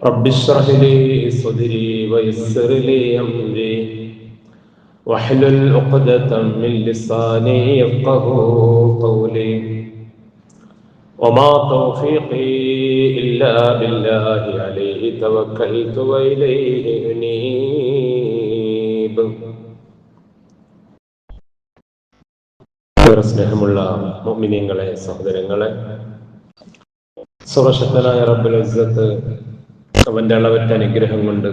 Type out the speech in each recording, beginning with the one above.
رب اشرح لي صدري ويسر لي امري واحلل عقدة من لساني يفقه قولي وما توفيقي الا بالله عليه توكلت واليه انيب സ്നേഹമുള്ള മോമിനിയങ്ങളെ സഹോദരങ്ങളെ സർവശക്തനായ റബ്ബുൽ ഇസ്സത്ത് അവന്റെ അളവറ്റ അനുഗ്രഹം കൊണ്ട്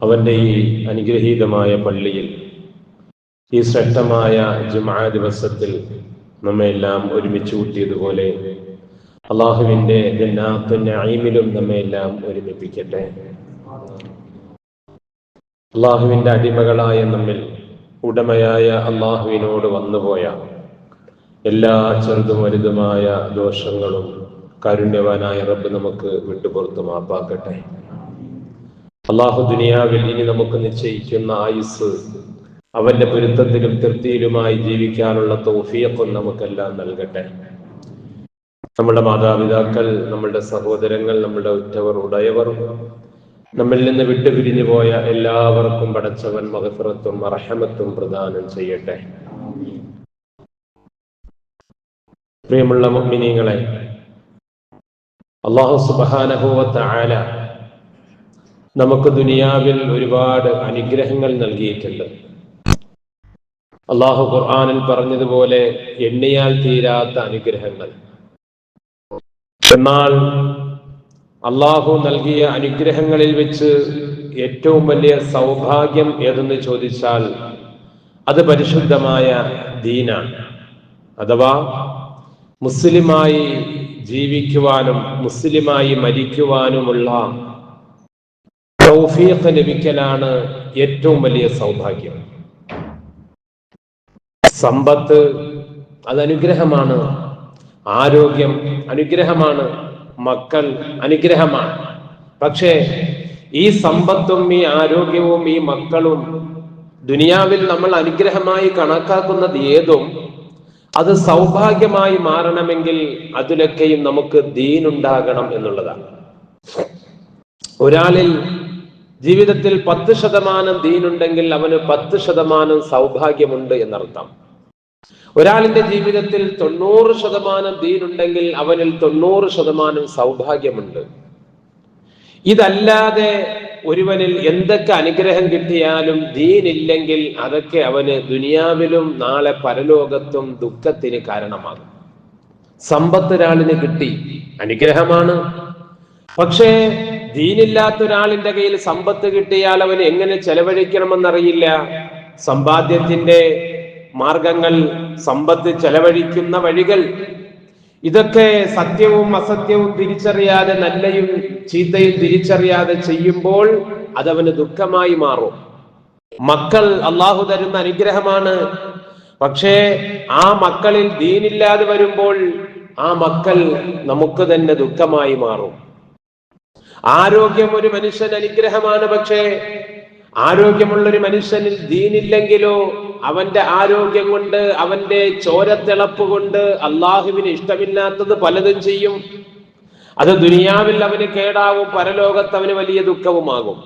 അവന്റെ ഈ അനുഗ്രഹീതമായ പള്ളിയിൽ ഈ ശ്രദ്ധമായ ജുമാ ദിവസത്തിൽ നമ്മെല്ലാം ഒരുമിച്ച് കൂട്ടിയതുപോലെ അള്ളാഹുവിന്റെ ജന്നാത്തുന്നയിമിലും നമ്മെ എല്ലാം ഒരുമിപ്പിക്കട്ടെ. അള്ളാഹുവിന്റെ അടിമകളായ നമ്മിൽ ഉടമയായ അള്ളാഹുവിനോട് വന്നുപോയ എല്ലാ ചെറുതും വലുതുമായ ദോഷങ്ങളും കാരുണ്യവാനായ റബ്ബ് നമുക്ക് വിട്ടുപുറത്ത് മാപ്പാക്കട്ടെ. അള്ളാഹു ദുനിയാവിൽ ഇനി നമുക്ക് നിശ്ചയിക്കുന്ന ആയുസ് അവന്റെ പൊരുത്തത്തിലും തൃപ്തിയിലുമായി ജീവിക്കാനുള്ള തോഫിയക്കും നമുക്കെല്ലാം നൽകട്ടെ. നമ്മുടെ മാതാപിതാക്കൾ നമ്മുടെ സഹോദരങ്ങൾ നമ്മുടെ ഉറ്റവർ ഉടയവർ നമ്മിൽ നിന്ന് വിട്ടുപിരിഞ്ഞു പോയ എല്ലാവർക്കും പടച്ചവൻ മഹഫിറത്തും അർഹമത്തും പ്രദാനം ചെയ്യട്ടെ. പ്രിയമുള്ള മിനിങ്ങളെ അള്ളാഹു സുബാനഹുവത്ത ആല നമുക്ക് ദുനിയാവിൽ ഒരുപാട് അനുഗ്രഹങ്ങൾ നൽകിയിട്ടുണ്ട്. അള്ളാഹു ഖുർആാനിൽ പറഞ്ഞതുപോലെ എണ്ണിയാൽ തീരാത്ത അനുഗ്രഹങ്ങൾ. എന്നാൽ അള്ളാഹു നൽകിയ അനുഗ്രഹങ്ങളിൽ വെച്ച് ഏറ്റവും വലിയ സൗഭാഗ്യം ഏതെന്ന് ചോദിച്ചാൽ അത് പരിശുദ്ധമായ ദീനാണ്. അഥവാ മുസ്ലിമായി ജീവിക്കുവാനും മുസ്ലിമായി മരിക്കുവാനുമുള്ള തൗഫീഖ് ലഭിക്കലാണ് ഏറ്റവും വലിയ സൗഭാഗ്യം. സമ്പത്ത് അത് അനുഗ്രഹമാണ് ആരോഗ്യം അനുഗ്രഹമാണ്. മക്കൾ അനുഗ്രഹമാണ്. പക്ഷേ ഈ സമ്പത്തും ഈ ആരോഗ്യവും ഈ മക്കളും ദുനിയാവിൽ നമ്മൾ അനുഗ്രഹമായി കണക്കാക്കുന്നത് ഏതും അത് സൗഭാഗ്യമായി മാറണമെങ്കിൽ അതിലൊക്കെയും നമുക്ക് ദീനുണ്ടാകണം എന്നുള്ളതാണ്. ഒരാളിൽ ജീവിതത്തിൽ പത്ത് ശതമാനം ദീനുണ്ടെങ്കിൽ അവന് പത്ത് ശതമാനം സൗഭാഗ്യമുണ്ട് എന്നർത്ഥം. ഒരാളിന്റെ ജീവിതത്തിൽ തൊണ്ണൂറ് ശതമാനം ദീനുണ്ടെങ്കിൽ അവനിൽ തൊണ്ണൂറ് ശതമാനം സൗഭാഗ്യമുണ്ട്. ഇതല്ലാതെ ഒരുവനിൽ എന്തൊക്കെ അനുഗ്രഹം കിട്ടിയാലും ദീനില്ലെങ്കിൽ അതൊക്കെ അവന് ദുനിയാവിലും നാളെ പരലോകത്തും ദുഃഖത്തിന് കാരണമാകും. സമ്പത്ത് ഒരാളിന് കിട്ടി അനുഗ്രഹമാണ്. പക്ഷേ ദീനില്ലാത്ത ഒരാളിന്റെ കയ്യിൽ സമ്പത്ത് കിട്ടിയാൽ അവൻ എങ്ങനെ ചെലവഴിക്കണമെന്നറിയില്ല. സമ്പാദ്യത്തിന്റെ മാർഗങ്ങൾ സമ്പത്ത് ചെലവഴിക്കുന്ന വഴികൾ ഇതൊക്കെ സത്യവും അസത്യവും തിരിച്ചറിയാതെ നല്ലയും ചീത്തയും തിരിച്ചറിയാതെ ചെയ്യുമ്പോൾ അതവന് ദുഃഖമായി മാറും. മക്കൾ അള്ളാഹു തരുന്ന അനുഗ്രഹമാണ്. പക്ഷേ ആ മക്കളിൽ ദീനില്ലാതെ വരുമ്പോൾ ആ മക്കൾ നമുക്ക് തന്നെ ദുഃഖമായി മാറും. ആരോഗ്യം ഒരു മനുഷ്യൻ അനുഗ്രഹമാണ് പക്ഷേ ആരോഗ്യമുള്ളൊരു മനുഷ്യനിൽ ദീനില്ലെങ്കിലോ അവന്റെ ആരോഗ്യം കൊണ്ട് അവന്റെ ചോരത്തിളപ്പ് കൊണ്ട് അള്ളാഹുവിന് ഇഷ്ടമില്ലാത്തത് പലതും ചെയ്യും. അത് ദുനിയാവിൽ അവന് കേടാവും പരലോകത്ത് അവന് വലിയ ദുഃഖവുമാകും.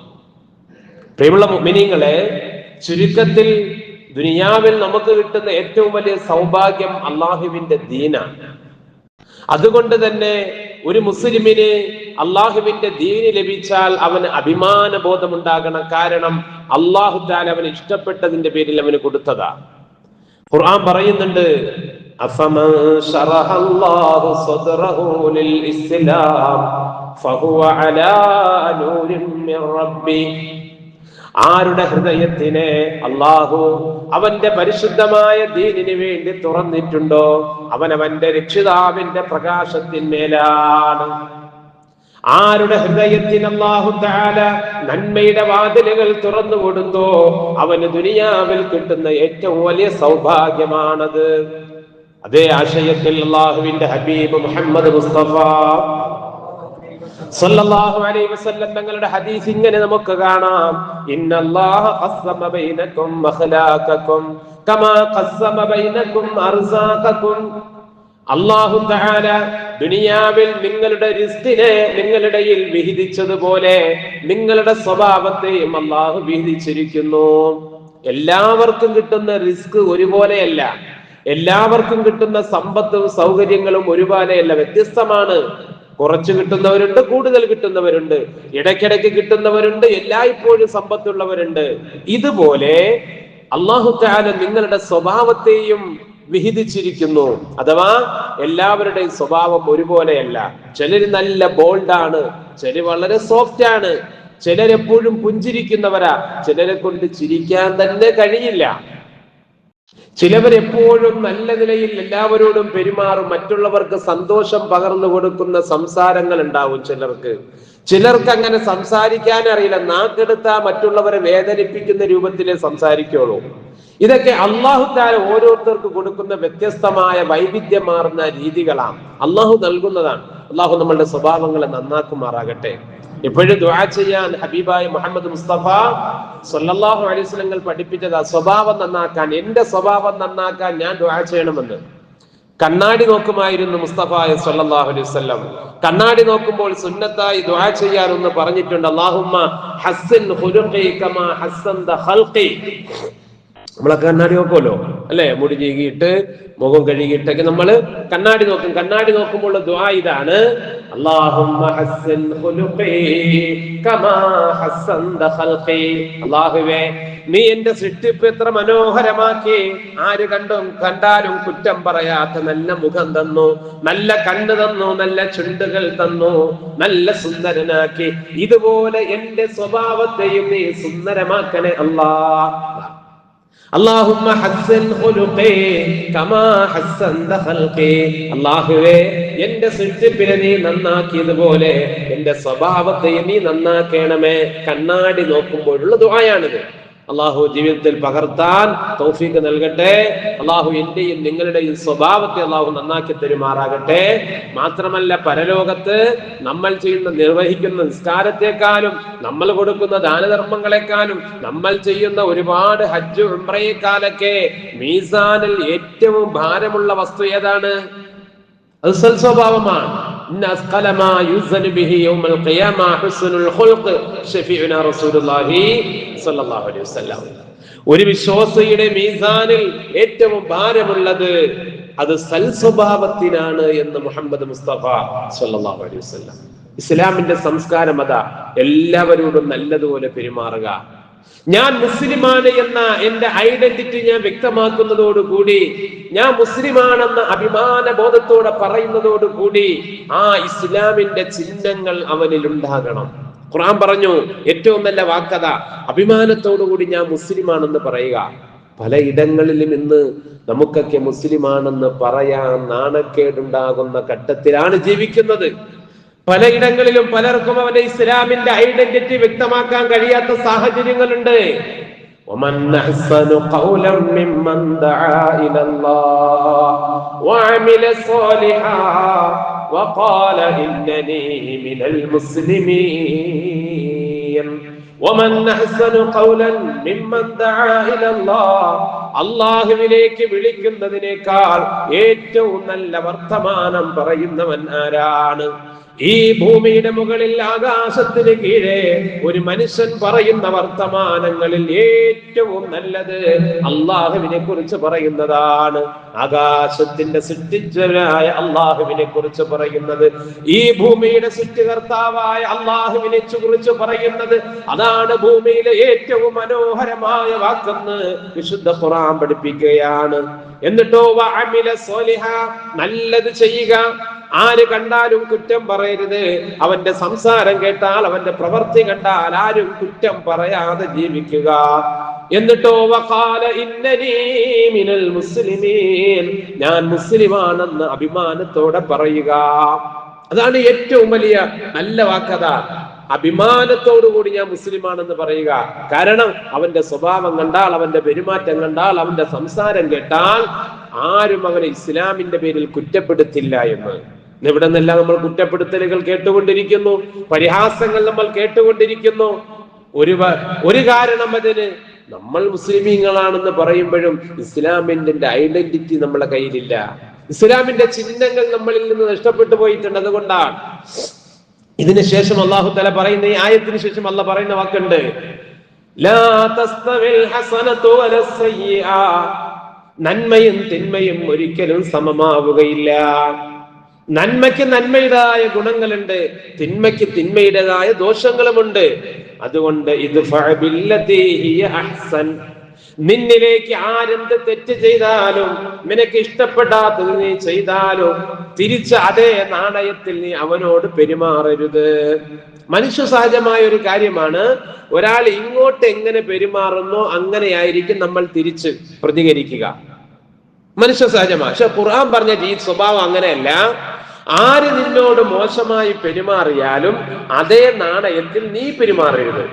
പ്രിയമുള്ള മിനിങ്ങളെ ചുരുക്കത്തിൽ ദുനിയാവിൽ നമുക്ക് കിട്ടുന്ന ഏറ്റവും വലിയ സൗഭാഗ്യം അള്ളാഹുവിന്റെ ദീനാണ്. അതുകൊണ്ട് തന്നെ ഒരു മുസ്ലിമിന് അള്ളാഹുവിന്റെ ദീന് ലഭിച്ചാൽ അവന് അഭിമാന ബോധമുണ്ടാകണം കാരണം അള്ളാഹു താൻ അവന് ഇഷ്ടപ്പെട്ടതിന്റെ പേരിൽ അവന് കൊടുത്തതാ. ഖുർആൻ പറയുന്നുണ്ട് ആരുടെ ഹൃദയത്തിനെ അള്ളാഹു അവന്റെ പരിശുദ്ധമായ ദീനിനു വേണ്ടി തുറന്നിട്ടുണ്ടോ? അവൻ അവന്റെ രക്ഷിതാവിന്റെ പ്രകാശത്തിന്മേലാണ്. ആരുടെ ഹൃദയത്തിന് അള്ളാഹു താല നന്മയുടെ വാതിലുകൾ തുറന്നു കൊടുത്തോ അവന് ദുനിയാവിൽ കിട്ടുന്ന ഏറ്റവും വലിയ സൗഭാഗ്യമാണത്. അതേ ആശയത്തിൽ അള്ളാഹുവിന്റെ ഹബീബ് മുഹമ്മദ് മുസ്തഫ സല്ലല്ലാഹു അലൈഹി വസല്ലം തങ്ങളുടെ ഹദീസ് ഇങ്ങനെ നമുക്ക് കാണാം. ഇന്നല്ലാഹ ഖസ്സമ ബൈനകും മഖലാകകും കമാ ഖസ്സമ ബൈനകും അർസാഖക്കും അള്ളാഹു തആല ദുനിയാവിൽ നിങ്ങളുടെ റിസ്കിനെ നിങ്ങളിടയിൽ വിഹിതിച്ചതുപോലെ നിങ്ങളുടെ സ്വഭാവത്തെയും അള്ളാഹു വിഹിതിച്ചിരിക്കുന്നു. എല്ലാവർക്കും കിട്ടുന്ന റിസ്ക് ഒരുപോലെയല്ല. എല്ലാവർക്കും കിട്ടുന്ന സമ്പത്തും സൗകര്യങ്ങളും ഒരുപോലെയല്ല. വ്യത്യസ്തമാണ്. കുറച്ച് കിട്ടുന്നവരുണ്ട് കൂടുതൽ കിട്ടുന്നവരുണ്ട്. ഇടയ്ക്കിടയ്ക്ക് കിട്ടുന്നവരുണ്ട് എല്ലായ്പ്പോഴും സമ്പത്തുള്ളവരുണ്ട്. ഇതുപോലെ അള്ളാഹു താല നിങ്ങളുടെ സ്വഭാവത്തെയും വിഹിതിച്ചിരിക്കുന്നു. അഥവാ എല്ലാവരുടെയും സ്വഭാവം ഒരുപോലെയല്ല. ചിലര് നല്ല ബോൾഡാണ് ചിലർ വളരെ സോഫ്റ്റ് ആണ് ചിലരെപ്പോഴും പുഞ്ചിരിക്കുന്നവരാ. ചിലരെ കൊണ്ട് ചിരിക്കാൻ തന്നെ കഴിയില്ല. ചിലവരെപ്പോഴും നല്ല നിലയിൽ എല്ലാവരോടും പെരുമാറും. മറ്റുള്ളവർക്ക് സന്തോഷം പകർന്നു കൊടുക്കുന്ന സംസാരങ്ങൾ ഉണ്ടാവും ചിലർക്ക്. ചിലർക്ക് അങ്ങനെ സംസാരിക്കാൻ അറിയില്ല. നാക്കെടുത്താ മറ്റുള്ളവരെ വേദനിപ്പിക്കുന്ന രൂപത്തിലേ സംസാരിക്കുള്ളൂ. ഇതൊക്കെ അള്ളാഹു താര ഓരോരുത്തർക്ക് കൊടുക്കുന്ന വ്യത്യസ്തമായ വൈവിധ്യമാർന്ന രീതികളാണ്. അള്ളാഹു നൽകുന്നതാണ്. അള്ളാഹു നമ്മളുടെ സ്വഭാവങ്ങളെ നന്നാക്കുമാറാകട്ടെ. എപ്പോഴും ദുആ ചെയ്യാൻ ഹബീബായ മുഹമ്മദ് മുസ്തഫ സല്ലല്ലാഹു അലൈഹി വസല്ലം പഠിപ്പിച്ചത് സ്വഭാവം നന്നാക്കാൻ എന്റെ സ്വഭാവം നന്നാക്കാൻ ഞാൻ ദുആ ചെയ്യണമെന്ന്. കണ്ണാടി നോക്കുമായിരുന്നു മുസ്തഫ സല്ലല്ലാഹു അലൈഹി വസല്ലം. കണ്ണാടി നോക്കുമ്പോൾ സുന്നത്തായി ദുആ ചെയ്യാനൊന്ന് പറഞ്ഞിട്ടുണ്ട് അല്ലാഹുമ്മ ഹസ്സൻ ഖുലുഖി കമാ ഹസ്സൻത ഖൽഖി. നമ്മളെ കണ്ണാടി നോക്കുമല്ലോ അല്ലെ? മുടി ചീകിയിട്ട് മുഖം കഴുകിയിട്ടൊക്കെ നമ്മൾ കണ്ണാടി നോക്കും. കണ്ണാടി നോക്കുമ്പോൾ ദ്വാ ഇതാണ്. അള്ളാഹുവേ നീ എന്റെ സൃഷ്ടിപ്പ് എത്ര മനോഹരമാക്കി. ആര് കണ്ടും കണ്ടാലും കുറ്റം പറയാത്ത നല്ല മുഖം തന്നു. നല്ല കണ്ണ് തന്നു നല്ല ചുണ്ടുകൾ തന്നു. നല്ല സുന്ദരനാക്കി. ഇതുപോലെ എന്റെ സ്വഭാവത്തെയും നീ സുന്ദരമാക്കണേ അല്ലാ അള്ളാഹുമ്മ ഹസ്സൻ ഖുലുഖേ കമാ ഹസ്സന്ത ഖൽഖേ. അല്ലാഹുവേ എന്റെ സൃഷ്ടിപ്പിനെ നീ നന്നാക്കിയതുപോലെ എന്റെ സ്വഭാവത്തെ നീ നന്നാക്കണമേ. കണ്ണാടി നോക്കുമ്പോഴുള്ള ദുആയാണിത്. അള്ളാഹു ജീവിതത്തിൽ പകർത്താൻ തൗഫീക്ക് നൽകട്ടെ. അള്ളാഹു എന്റെയും നിങ്ങളുടെയും സ്വഭാവത്തെ അള്ളാഹു നന്നാക്കി തരുമാറാകട്ടെ. മാത്രമല്ല പരലോകത്ത് നമ്മൾ ചെയ്യുന്ന നിർവഹിക്കുന്ന നിസ്കാരത്തെക്കാളും നമ്മൾ കൊടുക്കുന്ന ദാനധർമ്മങ്ങളെക്കാളും നമ്മൾ ചെയ്യുന്ന ഒരുപാട് ഹജ്ജ് ഉംറയെക്കാലൊക്കെ മീസാനിൽ ഏറ്റവും ഭാരമുള്ള വസ്തു ഏതാണ്? അത് സൽസ്വഭാവമാണ് ഇന്ന يزن به يوم القيامه حسن الخلق شفيعنا رسول الله صلى الله عليه وسلم ഒരു വിശ്വാസിയുടെ മീസാനിൽ ഏറ്റവും ഭാരമുള്ളത് അത് സൽസ്വഭാവത്തിനാണ് എന്ന് മുഹമ്മദ് മുസ്തഫ സല്ലാഹു അലൈഹി വസല്ലം. ഇസ്ലാമിന്റെ സംസ്കാരം അതാ. എല്ലാവരോടും നല്ലതുപോലെ പെരുമാറുക. ഞാൻ മുസ്ലിമാണ് എന്ന എന്റെ ഐഡന്റിറ്റി ഞാൻ വ്യക്തമാക്കുന്നതോടുകൂടി ഞാൻ മുസ്ലിമാണെന്ന അഭിമാന ബോധത്തോടെ പറയുന്നതോടുകൂടി ആ ഇസ്ലാമിന്റെ ചിഹ്നങ്ങൾ അവനിൽ ഉണ്ടാകണം. ഖുറാൻ പറഞ്ഞു ഏറ്റവും നല്ല വാക്കത അഭിമാനത്തോടുകൂടി ഞാൻ മുസ്ലിമാണെന്ന് പറയുക. പല ഇടങ്ങളിലും ഇന്ന് നമുക്കൊക്കെ മുസ്ലിമാണെന്ന് പറയാൻ നാണക്കേടുണ്ടാകുന്ന ഘട്ടത്തിലാണ് ജീവിക്കുന്നത്. പലയിടങ്ങളിലും പലർക്കും അവന്റെ ഇസ്ലാമിന്റെ ഐഡന്റിറ്റി വ്യക്തമാക്കാൻ കഴിയാത്ത സാഹചര്യങ്ങളുണ്ട് ومن أحسن قولا ممن دعا إلى الله وعمل صالحا وقال إنني من المسلمين ومن أحسن قولا ممن دعا إلى الله അള്ളാഹുവിലേക്ക് വിളിക്കുന്നതിനേക്കാൾ ഏറ്റവും നല്ല വർത്തമാനം പറയുന്നവൻ ആരാണ് ഈ ഭൂമിയുടെ മുകളിൽ ആകാശത്തിന് കീഴെ ഒരു മനുഷ്യൻ പറയുന്ന വർത്തമാനങ്ങളിൽ ഏറ്റവും നല്ലത് അള്ളാഹുവിനെ കുറിച്ച് പറയുന്നതാണ്. ആകാശത്തിന്റെ സൃഷ്ടിച്ചവനായ അള്ളാഹുവിനെ കുറിച്ച് പറയുന്നത്. ഈ ഭൂമിയുടെ സൃഷ്ടികർത്താവായ അള്ളാഹുവിനെ കുറിച്ച് പറയുന്നത്. അതാണ് ഭൂമിയിലെ ഏറ്റവും മനോഹരമായ വാക്കെന്ന് വിശുദ്ധ ഖുറാൻ പഠിപ്പിക്കുകയാണ്. എന്നിട്ടോ നല്ലത് ചെയ്യുക. ആര് കണ്ടാലും കുറ്റം പറയരുത്. അവന്റെ സംസാരം കേട്ടാൽ അവന്റെ പ്രവൃത്തി കണ്ടാൽ ആരും കുറ്റം പറയാതെ ജീവിക്കുക. എന്നിട്ടോ വഖാല ഇന്നലീമിനൽ മുസ്ലിമീൻ. ഞാൻ മുസ്ലിമാണെന്ന് അഭിമാനത്തോടെ പറയുക. അതാണ് ഏറ്റവും വലിയ നല്ല വാക്കഥ അഭിമാനത്തോടുകൂടി ഞാൻ മുസ്ലിമാണെന്ന് പറയുക. കാരണം അവന്റെ സ്വഭാവം കണ്ടാൽ അവന്റെ പെരുമാറ്റം കണ്ടാൽ അവന്റെ സംസാരം കേട്ടാൽ ആരും അവനെ ഇസ്ലാമിന്റെ പേരിൽ കുറ്റപ്പെടുത്തില്ല എന്ന്. ഇവിടെ നിന്നെല്ലാം നമ്മൾ കുറ്റപ്പെടുത്തലുകൾ കേട്ടുകൊണ്ടിരിക്കുന്നു? പരിഹാസങ്ങൾ നമ്മൾ കേട്ടുകൊണ്ടിരിക്കുന്നു. ഒരു ഒരു കാരണം അതിന് നമ്മൾ മുസ്ലിമീങ്ങളാണെന്ന് പറയുമ്പോഴും ഇസ്ലാമിന്റെ ഐഡന്റിറ്റി നമ്മളെ കയ്യിലില്ല. ഇസ്ലാമിന്റെ ചിഹ്നങ്ങൾ നമ്മളിൽ നിന്ന് നഷ്ടപ്പെട്ടു പോയിട്ടുണ്ട് അതുകൊണ്ടാണ്. ഇതിന് ശേഷം അള്ളാഹു തല പറയുന്ന ഈ ആയത്തിന് ശേഷം അല്ല പറയുന്ന വാക്കുണ്ട്. നന്മയും തിന്മയും ഒരിക്കലും സമമാവുകയില്ല. നന്മയ്ക്ക് നന്മയുടേതായ ഗുണങ്ങളുണ്ട് തിന്മയ്ക്ക് തിന്മയുടേതായ ദോഷങ്ങളുമുണ്ട്. അതുകൊണ്ട് ഇത് അഹ്സൻ. നിന്നിലേക്ക് ആരെന്ത് തെറ്റ് ചെയ്താലും നിനക്ക് ഇഷ്ടപ്പെടാത്തത് നീ ചെയ്താലും തിരിച്ച് അതേ നാണയത്തിൽ നീ അവനോട് പെരുമാറരുത്. മനുഷ്യ സഹജമായ ഒരു കാര്യമാണ് ഒരാൾ ഇങ്ങോട്ട് എങ്ങനെ പെരുമാറുന്നോ അങ്ങനെയായിരിക്കും നമ്മൾ തിരിച്ച് പ്രതികരിക്കുക. മനുഷ്യ സഹജമാണ് പക്ഷെ ഖുർആൻ പറഞ്ഞ ഈ സ്വഭാവം അങ്ങനെയല്ല. ആര് നിന്നോട് മോശമായി പെരുമാറിയാലും അതേ നാണയത്തിൽ നീ പെരുമാറരുത്.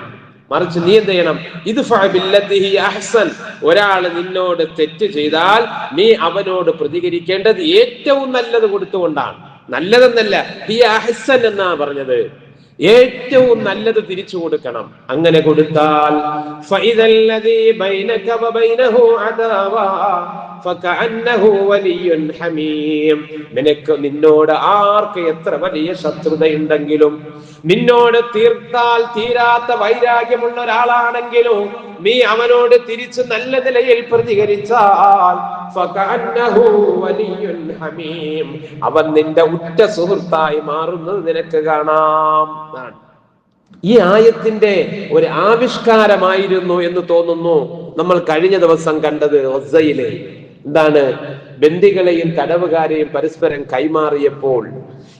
മറിച്ച് നീ എന്ത് ചെയ്യണം? ഇത് അഹ്സൻ. ഒരാൾ നിന്നോട് തെറ്റ് ചെയ്താൽ നീ അവനോട് പ്രതികരിക്കേണ്ടത് ഏറ്റവും നല്ലത് കൊടുത്തുകൊണ്ടാണ്. നല്ലതെന്നല്ല ഹി അഹ്സൻ എന്നാ പറഞ്ഞത്. ഏറ്റവും നല്ലത് തിരിച്ചു കൊടുക്കണം. അങ്ങനെ കൊടുത്താൽ നിനക്ക് നിന്നോട് ആർക്ക് എത്ര വലിയ ശത്രുതയുണ്ടെങ്കിലും നിന്നോട് തീർത്താൽ തീരാത്ത വൈരാഗ്യമുള്ള ഒരാളാണെങ്കിലും നീ അവനോട് തിരിച്ചു നല്ല നിലയിൽ പ്രതികരിച്ചാൽ ഹമീം. അവൻ നിന്റെ ഉറ്റ സുഹൃത്തായി മാറുന്നത് നിനക്ക് കാണാം. ഈ ആയത്തിന്റെ ഒരു ആവിഷ്കാരമായിരുന്നു എന്ന് തോന്നുന്നു നമ്മൾ കഴിഞ്ഞ ദിവസം കണ്ടത് ഒസയിലെ എന്താണ്? ബന്ദികളെയും തടവുകാരെയും പരസ്പരം കൈമാറിയപ്പോൾ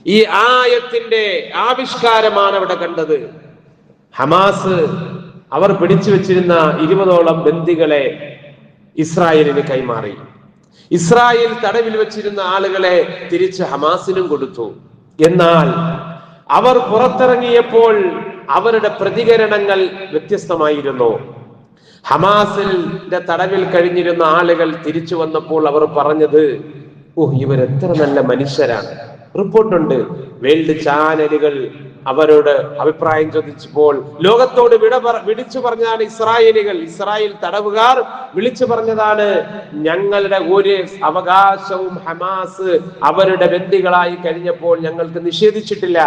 ഈ ആയത്തിന്റെ ആവിഷ്കാരമാണ് അവിടെ കണ്ടത്. ഹമാസ് അവർ പിടിച്ചു വെച്ചിരുന്ന ഇരുപതോളം ബന്ദികളെ ഇസ്രായേലിന് കൈമാറി. ഇസ്രായേൽ തടവിൽ വെച്ചിരുന്ന ആളുകളെ തിരിച്ച് ഹമാസിനും കൊടുത്തു. എന്നാൽ അവർ പുറത്തിറങ്ങിയപ്പോൾ അവരുടെ പ്രതികരണങ്ങൾ വ്യത്യസ്തമായിരുന്നു. ഹമാസിന്റെ തടവിൽ കഴിഞ്ഞിരുന്ന ആളുകൾ തിരിച്ചു വന്നപ്പോൾ അവർ പറഞ്ഞത് ഓ ഇവരെത്ര നല്ല മനുഷ്യരാണ്. റിപ്പോർട്ടുണ്ട് വേൾഡ് ചാനലുകൾ അവരോട് അഭിപ്രായം ചോദിച്ചപ്പോൾ ലോകത്തോട് വിട വിളിച്ചു പറഞ്ഞാണ് ഇസ്രായേലികൾ. ഇസ്രായേൽ തടവുകാർ വിളിച്ചു പറഞ്ഞതാണ് ഞങ്ങളുടെ ഒരു അവകാശവും ഹമാസ് അവരുടെ ബന്ദികളായി കഴിഞ്ഞപ്പോൾ ഞങ്ങൾക്ക് നിഷേധിച്ചിട്ടില്ല.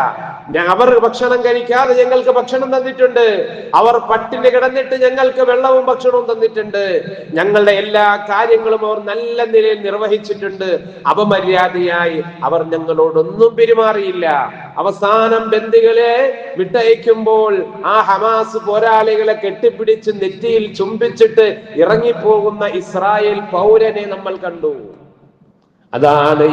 അവർ ഭക്ഷണം കഴിക്കാതെ ഞങ്ങൾക്ക് ഭക്ഷണം തന്നിട്ടുണ്ട്. അവർ പട്ടിണി കിടന്നിട്ട് ഞങ്ങൾക്ക് വെള്ളവും ഭക്ഷണവും തന്നിട്ടുണ്ട്. ഞങ്ങളുടെ എല്ലാ കാര്യങ്ങളും അവർ നല്ല നിലയിൽ നിർവഹിച്ചിട്ടുണ്ട്. അപമര്യാദയായി അവർ ഞങ്ങളോടൊന്നും പെരുമാറിയില്ല. അവസാനം ബന്ദികളെ വിട്ടയക്കുമ്പോൾ ആ ഹമാസ് പോരാളികളെ കെട്ടിപ്പിടിച്ച് നെറ്റിയിൽ ചുംബിച്ചിട്ട് ഇറങ്ങിപ്പോകുന്ന ഇസ്രായേൽ പൗരനെ നമ്മൾ കണ്ടു. അതാണ്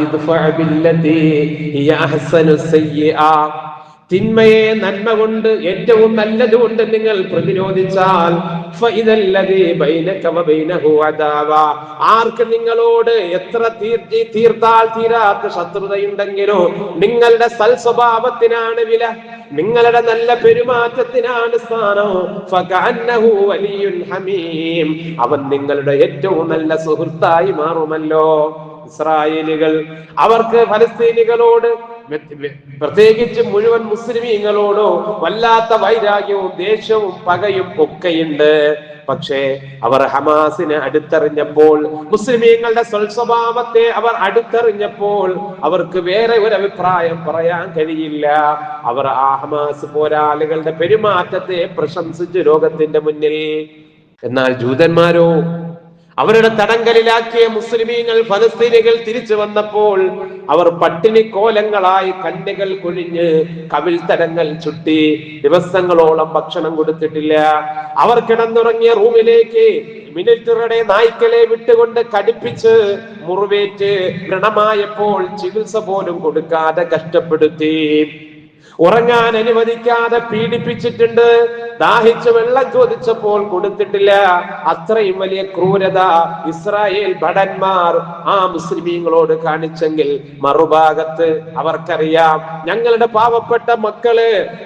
തിന്മയെ നന്മ കൊണ്ട് ഏറ്റവും നല്ലതുകൊണ്ട് നിങ്ങൾ പ്രതിരോധിച്ചാൽ. ആർക്ക് നിങ്ങളോട് എത്ര തീർത്തി തീർത്താൽ തീരാത്ത ശത്രുതയുണ്ടെങ്കിലോ നിങ്ങളുടെ സൽ സ്വഭാവത്തിനാണ് വില. നിങ്ങളുടെ നല്ല പെരുമാറ്റത്തിനാണ് സ്ഥാനം. ഹമീം. അവൻ നിങ്ങളുടെ ഏറ്റവും നല്ല സുഹൃത്തായി മാറുമല്ലോ. ഇസ്രായേലികൾ അവർക്ക് ഫലസ്തീനികളോട് പ്രത്യേകിച്ച് മുഴുവൻ മുസ്ലിമീങ്ങളോടോ വല്ലാത്ത വൈരാഗ്യവും ദേഷ്യവും പകയും ഒക്കെയുണ്ട്. പക്ഷേ അവർ ഹമാസിനെ അടുത്തെറിഞ്ഞപ്പോൾ മുസ്ലിമീങ്ങളുടെ സ്വൽസ്വഭാവത്തെ അവർ അടുത്തെറിഞ്ഞപ്പോൾ അവർക്ക് വേറെ ഒരു അഭിപ്രായം പറയാൻ കഴിയില്ല. അവർ ആ ഹമാസ് പോരാളികളുടെ പെരുമാറ്റത്തെ പ്രശംസിച്ചു ലോകത്തിന്റെ മുന്നിൽ. എന്നാൽ ജൂതന്മാരോ അവരുടെ തടങ്കലിലാക്കിയ മുസ്ലിമീങ്ങൾ ഫലസ്തീനികൾ തിരിച്ചു വന്നപ്പോൾ അവർ പട്ടിണി കോലങ്ങളായി കണ്ണികൾ കൊഴിഞ്ഞ് കവിൽ തടങ്ങൾ ചുട്ടി. ദിവസങ്ങളോളം ഭക്ഷണം കൊടുത്തിട്ടില്ല. അവർ കിടന്നുറങ്ങിയ റൂമിലേക്ക് മിനിറ്ററുടെ നായ്ക്കളെ വിട്ടുകൊണ്ട് കടിപ്പിച്ച് മുറിവേറ്റ് വ്രണമായപ്പോൾ ചികിത്സ പോലും കൊടുക്കാതെ കഷ്ടപ്പെടുത്തി. ഉറങ്ങാൻ അനുവദിക്കാതെ പീഡിപ്പിച്ചിട്ടുണ്ട്. ദാഹിച്ച് വെള്ളം ചോദിച്ചപ്പോൾ കൊടുത്തിട്ടില്ല. അത്രയും വലിയ ക്രൂരത ഇസ്രായേൽ ഭടന്മാർ ആ മുസ്ലിമീങ്ങളോട് കാണിച്ചെങ്കിൽ മറുഭാഗത്ത് അവർക്കറിയാം. ഞങ്ങളുടെ പാവപ്പെട്ട മക്കൾ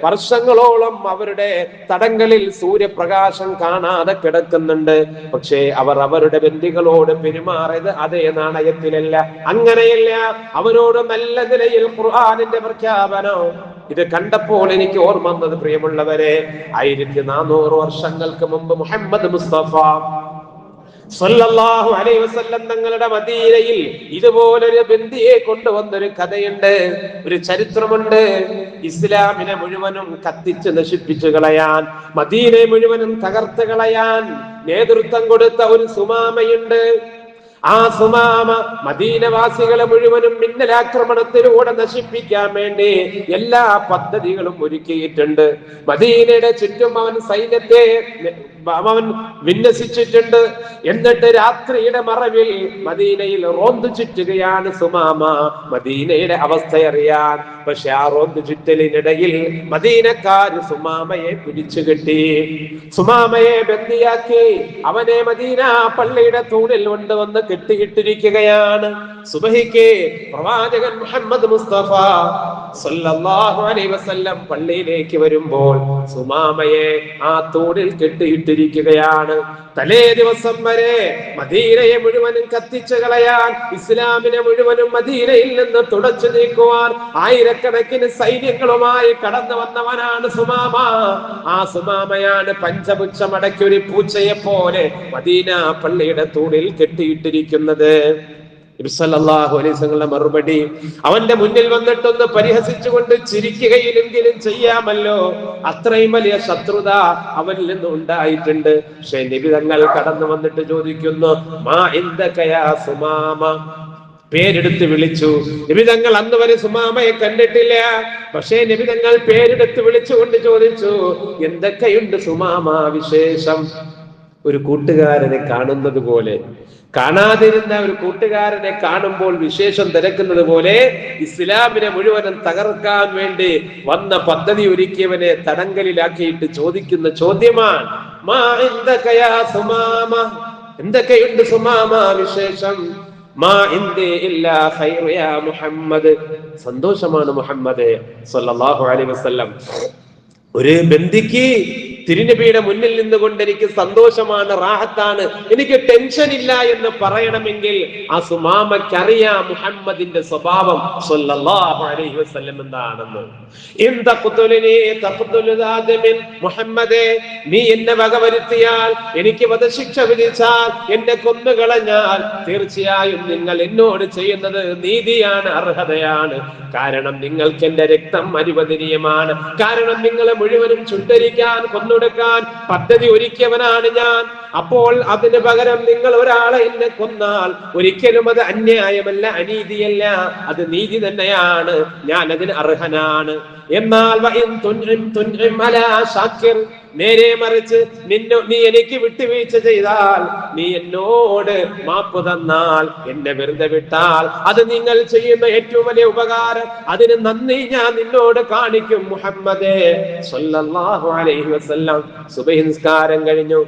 വർഷങ്ങളോളം അവരുടെ തടങ്കലിൽ സൂര്യപ്രകാശം കാണാതെ കിടക്കുന്നുണ്ട്. പക്ഷേ അവർ അവരുടെ ബന്ധികളോട് പെരുമാറിയത് അതേ നാണയത്തിലല്ല. അങ്ങനെയല്ല. അവരോട് നല്ല നിലയിൽ ഖുർആാനിന്റെ പ്രഖ്യാപനം ഇത് കണ്ടപ്പോൾ എനിക്ക് ഓർമ്മ വന്നത് പ്രിയമുള്ളവരെ ആയിരത്തി നാനൂറ് വർഷങ്ങൾക്ക് മുമ്പ് മുഹമ്മദ് മുസ്തഫ സല്ലല്ലാഹു അലൈഹി വസല്ലം തങ്ങളുടെ മദീനയിൽ ഇതുപോലൊരു ബന്ദിയെ കൊണ്ടുവന്നൊരു കഥയുണ്ട്. ഒരു ചരിത്രമുണ്ട്. ഇസ്ലാമിനെ മുഴുവനും കത്തിച്ച് നശിപ്പിച്ചു കളയാൻ മദീനെ മുഴുവനും തകർത്ത് കളയാൻ നേതൃത്വം കൊടുത്ത ഒരു സുമാമയുണ്ട്. ആ സുമാമ മദീനവാസികളെ മുഴുവനും മിന്നലാക്രമണത്തിലൂടെ നശിപ്പിക്കാൻ വേണ്ടി എല്ലാ പദ്ധതികളും ഒരുക്കിയിട്ടുണ്ട്. മദീനയുടെ ചുറ്റും അവൻ സൈന്യത്തെ അവൻ വിന്യസിച്ചിട്ടുണ്ട്. എന്നിട്ട് രാത്രിയുടെ മറവിൽ മദീനയിൽ റോന്തു ചുറ്റുകയാണ് സുമാമ. മദീനയുടെ അവസ്ഥ അറിയാൻ പക്ഷെ ആ റോന്ത് ചുറ്റലിനിടയിൽ മദീനക്കാർ സുമാമയെ പിടിച്ചു കെട്ടി. സുമാമയെ ബന്ദിയാക്കി. അവനെ മദീന പള്ളിയുടെ തൂണിൽ കൊണ്ടുവന്ന് കെട്ടിയിട്ടിരിക്കുകയാണ്. സുബഹിക്ക് പ്രവാചകൻ മുഹമ്മദ് മുസ്തഫ സല്ലല്ലാഹു അലൈഹി വസല്ലം പള്ളിയിലേക്ക് വരുമ്പോൾ സുമാമയെ ആ തൂണിൽ കെട്ടിയിട്ടിരിക്കുകയാണ്. തലേ ദിവസം വരെ മദീനയെ മുഴുവനും കത്തിച്ചു കളയാൻ ഇസ്ലാമിനെ മുഴുവനും മദീനയിൽ നിന്ന് തുടച്ചു നീക്കുവാൻ ആയിരക്കണക്കിന് സൈന്യങ്ങളുമായി കടന്നു വന്നവനാണ് സുമാമ. ആ സുമാമയാണ് പഞ്ചപുച്ഛമടക്കി ഒരു പൂച്ചയെ പോലെ മദീന പള്ളിയുടെ തൂണിൽ കെട്ടിയിട്ടിരിക്കുന്നത്. മറുപടി അവന്റെ മുന്നിൽ വന്നിട്ടൊന്ന് പരിഹസിച്ചുകൊണ്ട് ചിരിക്കുകയിലെങ്കിലും ചെയ്യാമല്ലോ. അത്രയും വലിയ ശത്രുത അവനിൽ നിന്ന് ഉണ്ടായിട്ടുണ്ട്. പക്ഷെ നിബിതങ്ങൾ കടന്നു വന്നിട്ട് ചോദിക്കുന്നു മാ എന്തൊക്കെയാ സുമാമ? പേരെടുത്ത് വിളിച്ചു. നിബിതങ്ങൾ അന്ന് വരെ സുമാമയെ കണ്ടിട്ടില്ല. പക്ഷേ നിബിതങ്ങൾ പേരെടുത്ത് വിളിച്ചുകൊണ്ട് ചോദിച്ചു എന്തൊക്കെയുണ്ട് സുമാമ വിശേഷം? ഒരു കൂട്ടുകാരനെ കാണുന്നത് പോലെ. കാണാതിരുന്ന ഒരു കൂട്ടുകാരനെ കാണുമ്പോൾ വിശേഷം തിരക്കുന്നത് പോലെ ഇസ്ലാമിനെ മുഴുവനും തകർക്കാൻ വേണ്ടി വന്ന പദ്ധതി ഒരുക്കിയവനെ തടങ്കലിലാക്കിയിട്ട് ചോദിക്കുന്ന ചോദ്യമാണ് എന്തൊക്കെയുണ്ട് സുമാമ വിശേഷം? മുഹമ്മദ്. സന്തോഷമാണ് മുഹമ്മദ് സല്ലല്ലാഹു അലൈഹി വസല്ലം. ഒരു ബന്ദിക്ക് തിരുനബിയുടെ മുന്നിൽ നിന്നുകൊണ്ട് എനിക്ക് സന്തോഷമാണ് റാഹത്താണ്. എനിക്ക് ടെൻഷൻ ഇല്ല എന്ന് പറയണമെങ്കിൽ ആ സുമാമയ്ക്ക് മുഹമ്മദിന്റെ സ്വഭാവം അലൈഹി വസല്ലം എന്താണെന്ന്. മുഹമ്മദേ നീ എന്നെ വകവരുത്തിയാൽ എനിക്ക് വധശിക്ഷ വിധിച്ചാൽ എന്നെ കൊന്നുകളഞ്ഞാൽ തീർച്ചയായും നിങ്ങൾ എന്നോട് ചെയ്യുന്നത് നീതിയാണ് അർഹതയാണ്. കാരണം നിങ്ങൾക്ക് എന്റെ രക്തം അനുവദനീയമാണ് കാരണം നിങ്ങളെ മുഴുവനും ചുട്ടരിക്കാൻ കൊന്നൊടുക്കാൻ പദ്ധതി ഒരുക്കിയവനാണ് ഞാൻ. അപ്പോൾ അതിന് പകരം നിങ്ങൾ ഒരാളെ എന്നെ കൊന്നാൽ ഒരിക്കലും അത് അന്യായമല്ല അനീതിയല്ല. അത് നീതി തന്നെയാണ്. ഞാൻ അതിന് അർഹനാണ്. എന്നാൽ നേരെ മറിച്ച് നിന്നെ നീ എനിക്ക് വിട്ടുവീഴ്ച ചെയ്താൽ നീ എന്നോട് മാപ്പ് തന്നാൽ എന്നെ വെറുതെ വിട്ടാൽ. അത് നിങ്ങൾ ചെയ്യുന്ന ഏറ്റവും വലിയ ഉപകാരം. അതിന് നന്ദി ഞാൻ നിന്നോട് കാണിക്കും മുഹമ്മദേ. സല്ലല്ലാഹു അലൈഹി വസല്ലം. കഴിഞ്ഞു.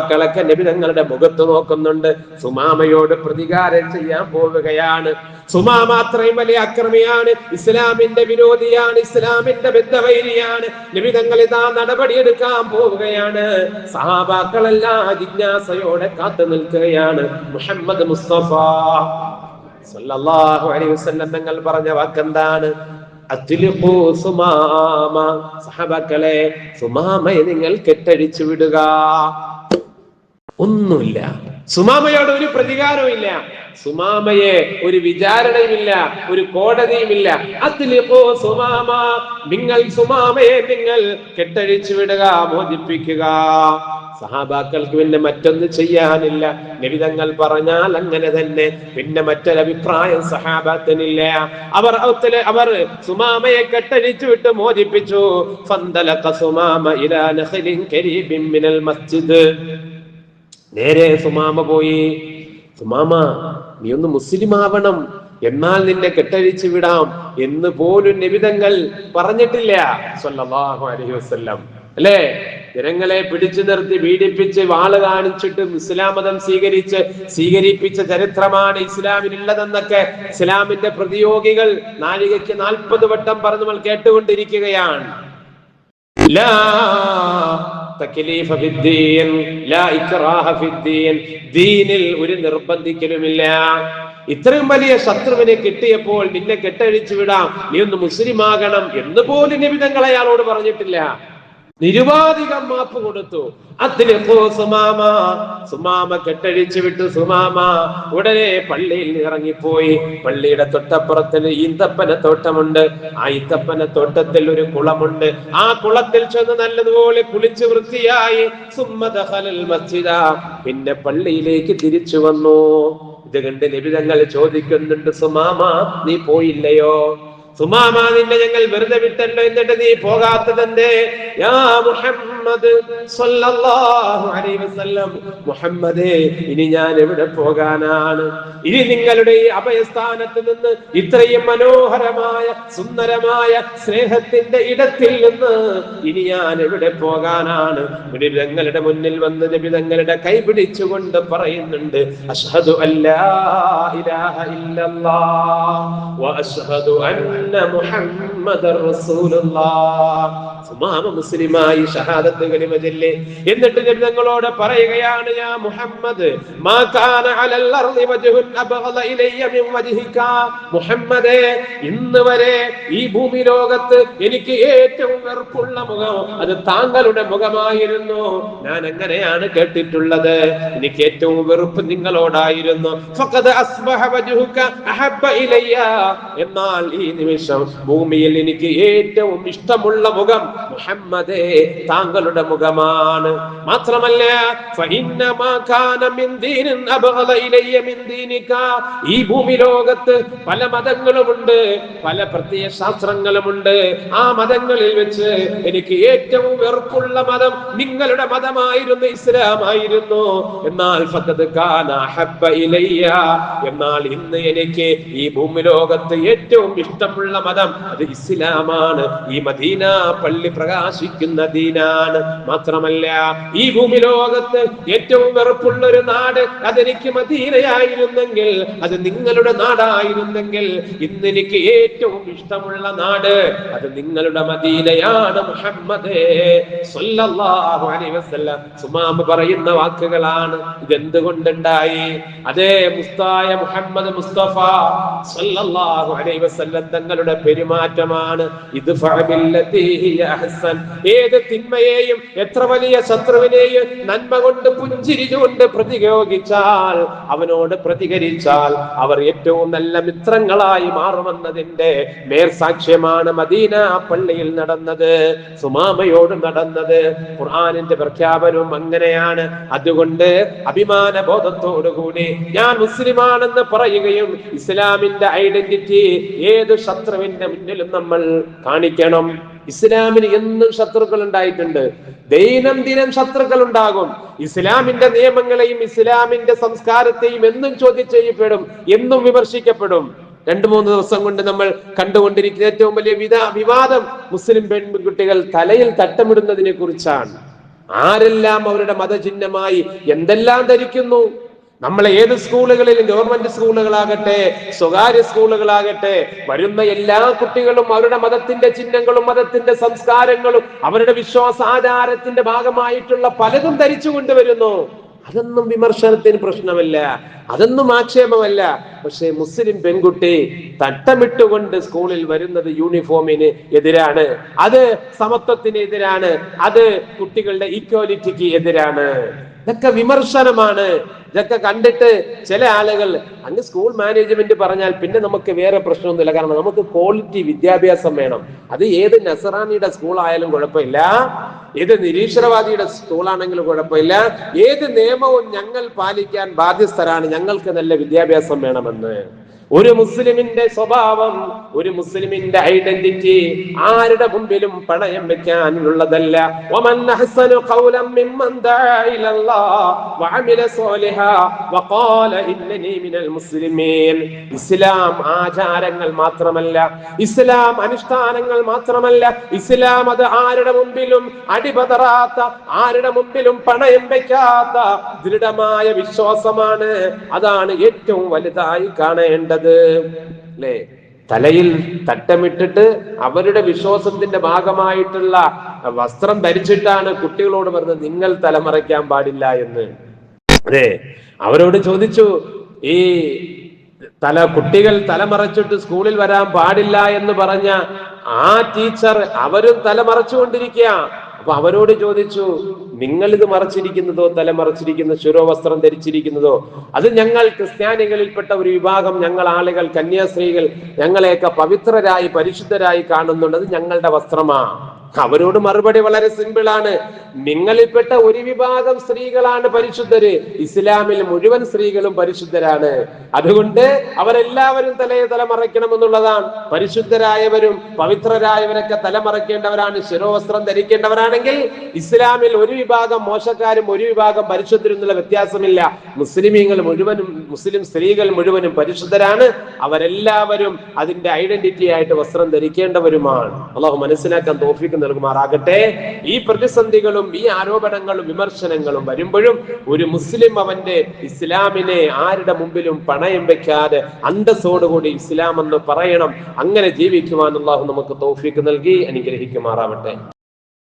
സഹാബാക്കളൊക്കെ നബി തങ്ങളുടെ മുഖത്ത് നോക്കുന്നുണ്ട്. സുമാമയോട് പ്രതികാരം ചെയ്യാൻ പോവുകയാണ്. സുമാമ അത്രയും വലിയ അക്രമിയാണ്. ഇസ്ലാമിന്റെ വിരോധിയാണ്. ഇസ്ലാമിന്റെ ബദ്ധവൈരിയാണ്. നബി തങ്ങൾ ഇതാ നടപടിയെടുക്കാൻ പോവുകയാണ്. സഹാബാക്കളെല്ലാം ജിജ്ഞാസയോടെ കാത്തു നിൽക്കുകയാണ്. മുഹമ്മദ് മുസ്തഫ സല്ലല്ലാഹു അലൈഹി വസല്ലം തങ്ങൾ പറഞ്ഞ വാക്കെന്താണ്? സുമാമ. സഹബക്കളെ സുമാമയെ നിങ്ങൾ കെട്ടഴിച്ചു വിടുക. ഒന്നുമില്ല. സുമാമയോട് ഒരു പ്രതികാരവുമില്ല. സുമാമയെ ഒരു വിചാരണയുമില്ല ഒരു കോടതിയുമില്ല. അതിലിപ്പോ സുമാമ നിങ്ങൾ സുമാമയെ നിങ്ങൾ കെട്ടഴിച്ചു വിടുക മോചിപ്പിക്കുക സഹാബാക്കൾക്ക് പിന്നെ മറ്റൊന്ന് ചെയ്യാനില്ല. നിബിതങ്ങൾ പറഞ്ഞാൽ അങ്ങനെ തന്നെ. പിന്നെ മറ്റൊരഭിപ്രായം സഹാബാത്തിനില്ല. അവർ അവർ സുമാമയെ കെട്ടഴിച്ചു വിട്ട് മോചിപ്പിച്ചു. സുമാമ ഇലാ മിനൽ മസ്ജിദ്. നേരെ സുമാമ പോയി. സുമാമ നീ ഒന്ന് മുസ്ലിം ആവണം എന്നാൽ നിന്നെ കെട്ടഴിച്ചു വിടാം എന്ന് പോലും നിബിതങ്ങൾ പറഞ്ഞിട്ടില്ല. സല്ലല്ലാഹു അലൈഹി വസല്ലം. അല്ലേ? ജനങ്ങളെ പിടിച്ചു നിർത്തി പീഡിപ്പിച്ച് വാൾ കാണിച്ചിട്ട് ഇസ്ലാം മതം സ്വീകരിച്ച് സ്വീകരിപ്പിച്ച ചരിത്രമാണ് ഇസ്ലാമിനുള്ളതെന്നൊക്കെ ഇസ്ലാമിന്റെ പ്രതിയോഗികൾ നാഴികയ്ക്ക് നാൽപ്പത് വട്ടം പറഞ്ഞു നമ്മൾ കേട്ടുകൊണ്ടിരിക്കുകയാണ് തക്ലീഫ ലാ ഇക്റാഹ ഫിദ്ദീൻ ദീനിൽ ഒരു നിർബന്ധിക്കലുമില്ല. ഇത്രയും വലിയ ശത്രുവിനെ കിട്ടിയപ്പോൾ നിന്നെ കെട്ടഴിച്ചു വിടാം. നീ ഒന്ന് മുസ്ലിം ആകണം എന്ന് പോലും നിബിധങ്ങൾ അയാളോട് പറഞ്ഞിട്ടില്ല. നിരുപാധികം മാപ്പ് കൊടുത്തു. സുമാമ. സുമാമ കെട്ടഴിച്ചു വിട്ടു സുമാമ. ഉടനെ പള്ളിയിൽ ഇറങ്ങിപ്പോയി. പള്ളിയുടെ തൊട്ടപ്പുറത്തിന് ഈന്തപ്പന തോട്ടമുണ്ട്. ആ ഈന്തപ്പന തോട്ടത്തിൽ ഒരു കുളമുണ്ട്. ആ കുളത്തിൽ ചെന്ന് നല്ലതുപോലെ കുളിച്ച് വൃത്തിയായി. മസ്ജിദ. പിന്നെ പള്ളിയിലേക്ക് തിരിച്ചു വന്നു. ഇത് കണ്ട് നിബിതങ്ങൾ ചോദിക്കുന്നുണ്ട് സുമാമ നീ പോയില്ലയോ? സുമാമ നിന്നെ ഞങ്ങൾ വെറുതെ വിട്ടല്ലോ എന്നിട്ട് നീ പോകാത്തതെന്തേ? യാ മുഹമ്മദ് മുഹമ്മദേ ഇനി ഞാൻ എവിടെ പോകാനാണ്? ഇനി നിങ്ങളുടെ ഈ അഭയസ്ഥാനത്ത് നിന്ന് ഇത്രയും മനോഹരമായ സുന്ദരമായ സ്നേഹത്തിന്റെ ഇടത്തിൽ നിന്ന് ഇനി ഞാൻ എവിടെ പോകാനാണ്? ഞങ്ങളുടെ മുന്നിൽ വന്ന് നബിതങ്ങളുടെ കൈ പിടിച്ചുകൊണ്ട് പറയുന്നുണ്ട് അഷ്ഹദു അല്ലാ ഇലാഹ ഇല്ലല്ലാഹ് വ അഷ്ഹദു അന്ന മുഹമ്മദർ റസൂലുള്ളാഹ്. സുമാമ മുസ്ലിമായി ഷഹാദത്ത് കലിമ ചൊല്ലി. എന്നിട്ട് നബി തങ്ങളോട് പറയുകയാണ് യാ മുഹമ്മദ് മാ കാന അലൽ അർളി വജ്ഹുൻ അബ്ഗള ഇലയ്യ മിൻ വജ്ഹിക. മുഹമ്മദേ ഇന്ന് വരെ ഈ ഭൂമി ലോകത്ത് എനിക്ക് ഏറ്റവും വെറുപ്പുള്ള മുഖം അത് താങ്കളുടെ മുഖമായിരുന്നു. ഞാൻ എങ്ങനെയാണ് കേട്ടിട്ടുള്ളത്. എനിക്ക് ഏറ്റവും വെറുപ്പ് നിങ്ങളോടായിരുന്നു. ഫഖദ് അസ്ബഹ വജ്ഹുക അഹബ്ബ ഇലയ്യ. എന്നാൽ ഈ നിമിഷം ഭൂമിയിൽ എനിക്ക് ഏറ്റവും ഇഷ്ടമുള്ള മുഖം മുഹമ്മദേ താങ്കളുടെ മുഖമാണ്. മാത്രമല്ല ഈ ഭൂമി ലോകത്ത് പല മതങ്ങളുമുണ്ട് പല പ്രത്യയ ശാസ്ത്രങ്ങളുമുണ്ട്. ആ മതങ്ങളിൽ വെച്ച് എനിക്ക് ഏറ്റവും വെറുപ്പുള്ള മതം നിങ്ങളുടെ മതമായിരുന്നു ഇസ്ലാമായിരുന്നു. എന്നാൽ എന്നാൽ ഇന്ന് എനിക്ക് ഈ ഭൂമി ലോകത്ത് ഏറ്റവും ഇഷ്ടമുള്ള മതം. അത് ഇസ്ലാമാണ്. ഈ മദീന പള്ളി പ്രകാശിക്കുന്ന ദീനാണ്. മാത്രമല്ല ഈ ഭൂമി ലോകത്ത് ഏറ്റവും വെറുപ്പുള്ള ഒരു നാട് അതെനിക്ക് മദീനയായിരുന്നെങ്കിൽ അത് നിങ്ങളുടെ നാടായിരുന്നെങ്കിൽ ഇന്ന് എനിക്ക് ഏറ്റവും ഇഷ്ടമുള്ള നാട് അത് നിങ്ങളുടെ മദീനയാണ് മുഹമ്മദേ സല്ലല്ലാഹു അലൈഹി വസല്ലം. സുമാമ പറയുന്ന വാക്കുകളാണ് ഇതെന്തുകൊണ്ടുണ്ടായി? അതേ മുസ്തായ മുഹമ്മദ് മുസ്തഫ സല്ലല്ലാഹു അലൈഹി വസല്ലം തങ്ങളുടെ പെരുമാറ്റമാണ്. ഇത് ഏത് തിന്മയെയും എത്ര വലിയ ശത്രുവിനെയും നന്മ കൊണ്ട് പുഞ്ചിരിച്ചുകൊണ്ട് പ്രതിയോഗിച്ചാൽ അവനോട് പ്രതികരിച്ചാൽ അവർ ഏറ്റവും നല്ല മിത്രങ്ങളായി മാറുമെന്നതിന്റെ മേൽസാക്ഷ്യമാണ് മദീന പള്ളിയിൽ നടന്നത് സുമാമയോട് നടന്നത്. ഖുർആനിന്റെ പ്രഖ്യാപനവും അങ്ങനെയാണ്. അതുകൊണ്ട് അഭിമാന ബോധത്തോടുകൂടി ഞാൻ മുസ്ലിമാണെന്ന് പറയുകയും ഇസ്ലാമിന്റെ ഐഡന്റിറ്റി ഏത് ശത്രുവിന്റെ മുന്നിലും നമ്മൾ കാണിക്കണം. ഇസ്ലാമിന് എന്നും ശത്രുക്കൾ ഉണ്ടായിട്ടുണ്ട്. ദൈനംദിനം ശത്രുക്കൾ ഉണ്ടാകും. ഇസ്ലാമിന്റെ നിയമങ്ങളെയും ഇസ്ലാമിന്റെ സംസ്കാരത്തെയും എന്നും ചോദ്യം ചെയ്യപ്പെടും എന്നും വിമർശിക്കപ്പെടും. രണ്ടു മൂന്ന് ദിവസം കൊണ്ട് നമ്മൾ കണ്ടുകൊണ്ടിരിക്കുന്ന ഏറ്റവും വലിയ വിധ വിവാദം മുസ്ലിം പെൺകുട്ടികൾ തലയിൽ തട്ടമിടുന്നതിനെ കുറിച്ചാണ്. ആരെല്ലാം അവരുടെ മതചിഹ്നമായി എന്തെല്ലാം ധരിക്കുന്നു? നമ്മൾ ഏത് സ്കൂളുകളിലും ഗവൺമെന്റ് സ്കൂളുകളാകട്ടെ സ്വകാര്യ സ്കൂളുകളാകട്ടെ വരുന്ന എല്ലാ കുട്ടികളും അവരുടെ മതത്തിന്റെ ചിഹ്നങ്ങളും മതത്തിന്റെ സംസ്കാരങ്ങളും അവരുടെ വിശ്വാസാചാരത്തിന്റെ ഭാഗമായിട്ടുള്ള പലതും ധരിച്ചു കൊണ്ടുവരുന്നു. അതൊന്നും വിമർശനത്തിന് പ്രശ്നമല്ല. അതൊന്നും ആക്ഷേപമല്ല. പക്ഷെ മുസ്ലിം പെൺകുട്ടി തട്ടമിട്ടുകൊണ്ട് സ്കൂളിൽ വരുന്നത് യൂണിഫോമിന് എതിരാണ്. അത് സമത്വത്തിന് എതിരാണ്. അത് കുട്ടികളുടെ ഈക്വാലിറ്റിക്ക് എതിരാണ്. ഇതൊക്കെ വിമർശനമാണ്. ഇതൊക്കെ കണ്ടിട്ട് ചില ആളുകൾ അങ്ങ് സ്കൂൾ മാനേജ്മെന്റ് പറഞ്ഞാൽ പിന്നെ നമുക്ക് വേറെ പ്രശ്നമൊന്നുമില്ല. കാരണം നമുക്ക് ക്വാളിറ്റി വിദ്യാഭ്യാസം വേണം. അത് ഏത് നസറാനിയുടെ സ്കൂൾ ആയാലും കുഴപ്പമില്ല. ഏത് നിരീശ്വരവാദിയുടെ സ്കൂളാണെങ്കിലും കുഴപ്പമില്ല. ഏത് നിയമവും ഞങ്ങൾ പാലിക്കാൻ ബാധ്യസ്ഥരാണ്. ഞങ്ങൾക്ക് നല്ല വിദ്യാഭ്യാസം വേണമെന്ന്. ഒരു മുസ്ലിമിന്റെ സ്വഭാവം ഒരു മുസ്ലിമിന്റെ ഐഡന്റിറ്റി ആരുടെ മുമ്പിലും പണയം വെക്കാനുള്ളതല്ല. ഇസ്ലാം ആചാരങ്ങൾ മാത്രമല്ല ഇസ്ലാം അനുഷ്ഠാനങ്ങൾ മാത്രമല്ല ഇസ്ലാം അത് ആരുടെ മുമ്പിലും അടിപതറാത്ത ആരുടെ മുമ്പിലും പണയം വെക്കാത്ത ദൃഢമായ വിശ്വാസമാണ്. അതാണ് ഏറ്റവും വലുതായി കാണേണ്ടത്. അല്ലേ തലയിൽ തട്ടമിട്ടിട്ട് അവരുടെ വിശ്വാസത്തിന്റെ ഭാഗമായിട്ടുള്ള വസ്ത്രം ധരിച്ചിട്ടാണ് കുട്ടികളോട് പറഞ്ഞത് നിങ്ങൾ തലമറയ്ക്കാൻ പാടില്ല എന്ന്. അതെ. അവരോട് ചോദിച്ചു ഈ തല കുട്ടികൾ തലമറച്ചിട്ട് സ്കൂളിൽ വരാൻ പാടില്ല എന്ന് പറഞ്ഞ ആ ടീച്ചർ അവരും തലമറച്ചുകൊണ്ടിരിക്കുക അപ്പൊ അവരോട് ചോദിച്ചു നിങ്ങൾ ഇത് മറച്ചിരിക്കുന്നതോ തല മറച്ചിരിക്കുന്ന ശിരോവസ്ത്രം ധരിച്ചിരിക്കുന്നതോ? അത് ഞങ്ങൾ ക്രിസ്ത്യാനികളിൽപ്പെട്ട ഒരു വിഭാഗം ഞങ്ങൾ ആളുകൾ കന്യാസ്ത്രീകൾ ഞങ്ങളെയൊക്കെ പവിത്രരായി പരിശുദ്ധരായി കാണുന്നുണ്ട്. അത് ഞങ്ങളുടെ വസ്ത്രമാ. അവരോട് മറുപടി വളരെ സിമ്പിൾ ആണ്. നിങ്ങളിൽപ്പെട്ട ഒരു വിഭാഗം സ്ത്രീകളാണ് പരിശുദ്ധര്. ഇസ്ലാമിൽ മുഴുവൻ സ്ത്രീകളും പരിശുദ്ധരാണ്. അതുകൊണ്ട് അവരെല്ലാവരും തലയെ തലമറയ്ക്കണം എന്നുള്ളതാണ്. പരിശുദ്ധരായവരും പവിത്രരായവരൊക്കെ തലമറയ്ക്കേണ്ടവരാണ് ശിരോവസ്ത്രം ധരിക്കേണ്ടവരാണെങ്കിൽ ഇസ്ലാമിൽ ഒരു വിഭാഗം മോശക്കാരും ഒരു വിഭാഗം പരിശുദ്ധരും എന്നുള്ള വ്യത്യാസമില്ല. മുസ്ലിമീങ്ങൾ മുഴുവനും മുസ്ലിം സ്ത്രീകൾ മുഴുവനും പരിശുദ്ധരാണ്. അവരെല്ലാവരും അതിന്റെ ഐഡന്റിറ്റി ആയിട്ട് വസ്ത്രം ധരിക്കേണ്ടവരുമാണ്. അള്ളാഹു മനസ്സിലാക്കാൻ തോഫിക്ക് നൽകുമാറാകട്ടെ. ഈ പ്രതിസന്ധികളും ഈ ആരോപണങ്ങളും വിമർശനങ്ങളും വരുമ്പോഴും ഒരു മുസ്ലിം അവന്റെ ഇസ്ലാമിനെ ആരുടെ മുമ്പിലും പണയം വെക്കാതെ അന്തസ്സോടുകൂടി ഇസ്ലാം എന്ന് പറയണം. അങ്ങനെ ജീവിക്കുവാൻ അള്ളാഹു നമുക്ക് തോഫിക്ക് നൽകി അനുഗ്രഹിക്കുമാറാവട്ടെ.